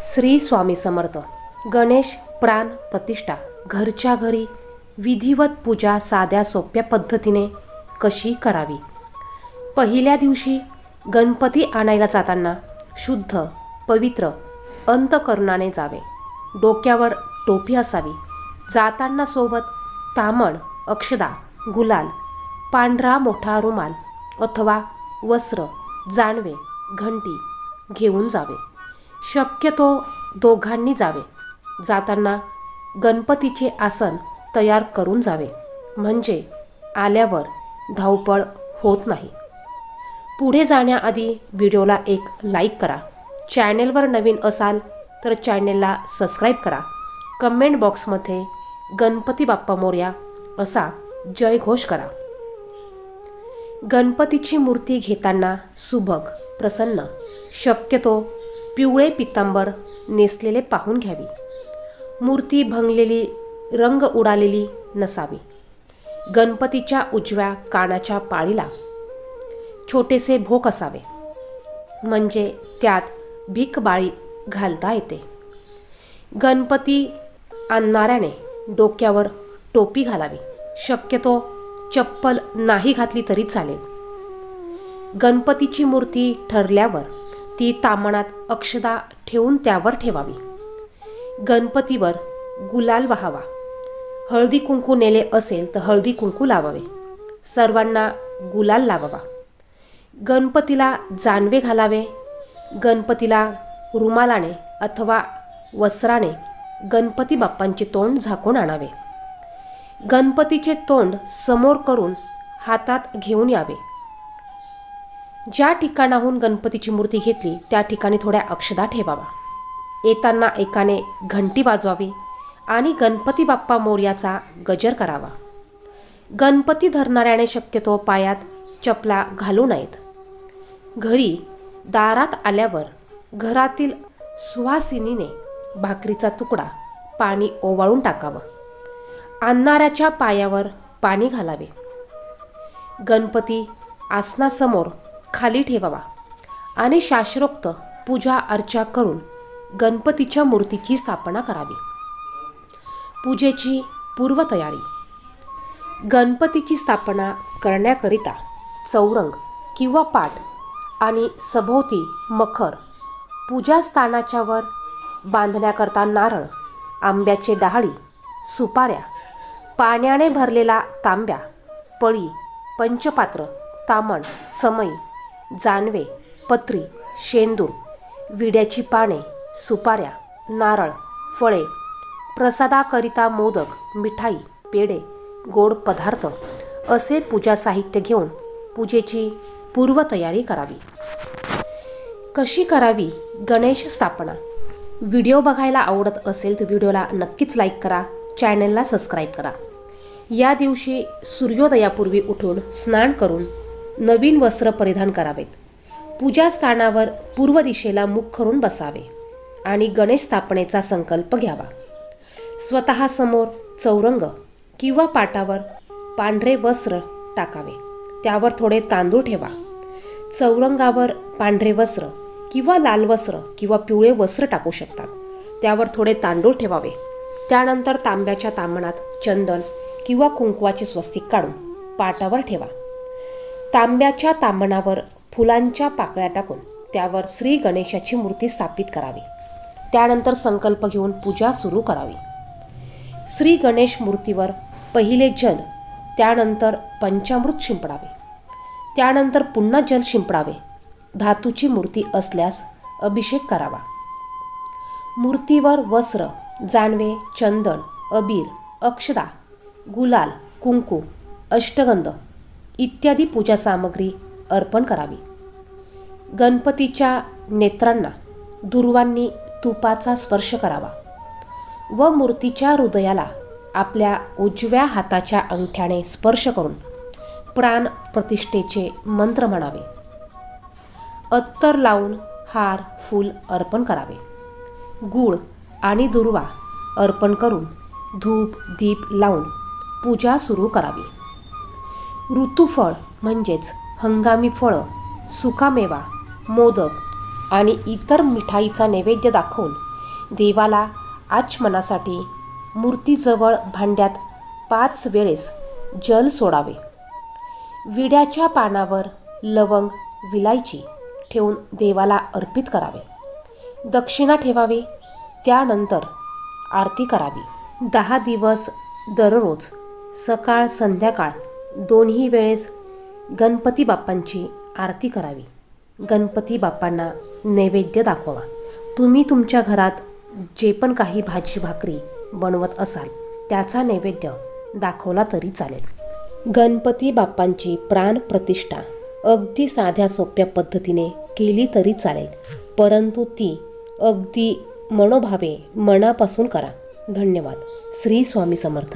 श्री स्वामी समर्थ. गणेश प्राण प्रतिष्ठा. घरच्या घरी विधिवत पूजा साध्या सोप्या पद्धतीने कशी करावी? पहिल्या दिवशी गणपती आणायला जाताना शुद्ध पवित्र अंतकरणाने जावे. डोक्यावर टोपी असावी. जाताना सोबत तामण अक्षदा गुलाल पांढरा मोठा रुमाल अथवा वस्त्र जानवे घंटी घेऊन जावे. शक्यतो दोघांनी जावे. जाताना गणपतीचे आसन तयार करून जावे. म्हणजे आल्यावर धावपळ होत नाही. पुढे जाण्याआधी व्हिडिओला एक लाईक करा. चॅनेलवर नवीन असाल तर चॅनेलला सबस्क्राईब करा. कमेंट बॉक्समध्ये गणपती बाप्पा मोर्या असा जयघोष करा. गणपतीची मूर्ती घेताना सुभग प्रसन्न. शक्यतो पिवळे पितांबर नेसलेले पाहून घ्यावी. मूर्ती भंगलेली रंग उडालेली नसावी. गणपतीच्या उजव्या कानाच्या पाळीला छोटेसे भोक असावे. म्हणजे त्यात भीक बाळी घालता येते. गणपती आणणाऱ्याने डोक्यावर टोपी घालावी. शक्यतो चप्पल नाही घातली तरी चालेल. गणपतीची मूर्ती ठरल्यावर ती तामणात अक्षदा ठेवून त्यावर ठेवावी. गणपतीवर गुलाल वाहावा. हळदी कुंकू नेले असेल तर हळदी कुंकू लावावे. सर्वांना गुलाल लावावा. गणपतीला जानवे घालावे. गणपतीला रुमालाने अथवा वस्त्राने गणपती बाप्पांचे तोंड झाकून आणावे. गणपतीचे तोंड समोर करून हातात घेऊन यावे. ज्या ठिकाणाहून गणपतीची मूर्ती घेतली त्या ठिकाणी थोड्या अक्षदा ठेवावा. येताना एकाने घंटी वाजवावी आणि गणपती बाप्पा मोर्याचा गजर करावा. गणपती धरणाऱ्याने शक्यतो पायात चपला घालू नयेत. घरी दारात आल्यावर घरातील सुवासिनीने भाकरीचा तुकडा पाणी ओवाळून टाकावं. आणणाऱ्याच्या पायावर पाणी घालावे. गणपती आसनासमोर खाली ठेवावा आणि शास्त्रोक्त पूजा अर्चा करून गणपतीच्या मूर्तीची स्थापना करावी. पूजेची पूर्वतयारी. गणपतीची स्थापना करण्याकरिता चौरंग किंवा पाट आणि सभोवती मखर पूजास्थानाच्यावर बांधण्याकरता नारळ आंब्याचे डहाळी सुपाऱ्या पाण्याने भरलेला तांब्या पळी पंचपात्र तामण समई जानवे पत्री शेंदूर विड्याची पाने सुपाऱ्या नारळ फळे प्रसादाकरिता मोदक मिठाई पेढे गोड पदार्थ असे पूजा साहित्य घेऊन पूजेची पूर्वतयारी करावी. कशी करावी? गणेश स्थापना. व्हिडिओ बघायला आवडत असेल तर व्हिडिओला नक्कीच लाईक करा चॅनलला सबस्क्राईब करा. या दिवशी सूर्योदयापूर्वी उठून स्नान करून नवीन वस्त्र परिधान करावेत. पूजास्थानावर पूर्व दिशेला मुख करून बसावे आणि गणेश स्थापनेचा संकल्प घ्यावा. स्वतःसमोर चौरंग किंवा पाटावर पांढरे वस्त्र टाकावे. त्यावर थोडे तांदूळ ठेवा. चौरंगावर पांढरे वस्त्र किंवा लाल वस्त्र किंवा पिवळे वस्त्र टाकू शकतात. त्यावर थोडे तांदूळ ठेवावे. त्यानंतर तांब्याच्या तांबणात चंदन किंवा कुंकवाचे स्वस्तिक काढून पाटावर ठेवा. तांब्याच्या तांबणावर फुलांच्या पाकळ्या टाकून त्यावर श्री गणेशाची मूर्ती स्थापित करावी. त्यानंतर संकल्प घेऊन पूजा सुरू करावी. श्री गणेश मूर्तीवर पहिले जल त्यानंतर पंचामृत शिंपडावे. त्यानंतर पुन्हा जल शिंपडावे. धातूची मूर्ती असल्यास अभिषेक करावा. मूर्तीवर वस्त्र जानवे चंदन अबीर अक्षदा गुलाल कुंकू अष्टगंध इत्यादी पूजा सामग्री अर्पण करावी. गणपतीच्या नेत्रांना दुर्वांनी तुपाचा स्पर्श करावा व मूर्तीच्या हृदयाला आपल्या उजव्या हाताच्या अंगठ्याने स्पर्श करून प्राण प्रतिष्ठेचे मंत्र म्हणावे. अत्तर लावून हार फूल अर्पण करावे. गूळ आणि दुर्वा अर्पण करून धूप दीप लावून पूजा सुरू करावी. ऋतुफळ म्हणजेच हंगामी फळं सुकामेवा मोदक आणि इतर मिठाईचा नैवेद्य दाखवून देवाला आचमनासाठी मूर्तीजवळ भांड्यात पाच वेळेस जल सोडावे. विड्याच्या पानावर लवंग विलायची ठेवून देवाला अर्पित करावे. दक्षिणा ठेवावी त्यानंतर आरती करावी. दहा दिवस दररोज सकाळ संध्याकाळ दोन्ही वेळेस गणपती बाप्पांची आरती करावी. गणपती बाप्पांना नैवेद्य दाखवा तुम्ही तुमच्या घरात जे पण काही भाजी भाकरी बनवत असाल त्याचा नैवेद्य दाखवला तरी चालेल. गणपती बाप्पांची प्राणप्रतिष्ठा अगदी साध्या सोप्या पद्धतीने केली तरी चालेल परंतु ती अगदी मनोभावे मनापासून करा. धन्यवाद. श्री स्वामी समर्थ.